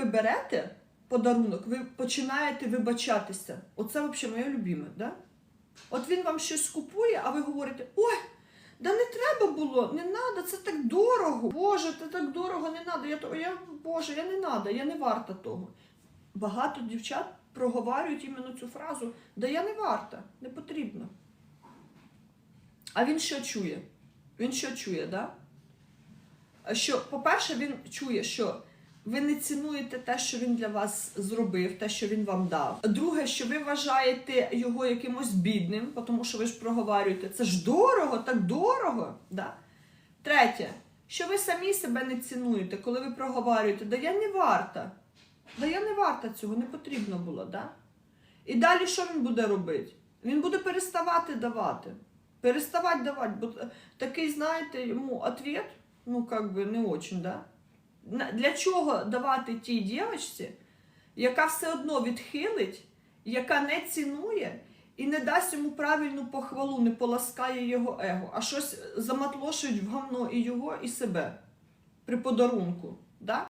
ви берете подарунок, ви починаєте вибачатися. Оце взагалі моє любиме, да? От він вам щось купує, а ви говорите, ой, да не треба було, не треба, це так дорого. Боже, це так дорого, не треба. Я, я, Боже, я не треба, я не варта того. Багато дівчат проговорюють іменно цю фразу, да я не варта, не потрібно. А він що чує? Він що чує, да? Що, по-перше, він чує, що ви не цінуєте те, що він для вас зробив, те, що він вам дав. Друге, що ви вважаєте його якимось бідним, тому що ви ж проговорюєте, це ж дорого, так дорого. Да? Третє, що ви самі себе не цінуєте, коли ви проговорюєте, да я не варта. Да я не варта цього, не потрібно було, да? І далі що він буде робити? Він буде переставати давати. Переставати давати, бо такий, знаєте, йому ответ, ну, как би, не очень, да? Для чого давати тій дівчинці, яка все одно відхилить, яка не цінує і не дасть йому правильну похвалу, не поласкає його его, а щось заматлошить в говно і його, і себе при подарунку. Да?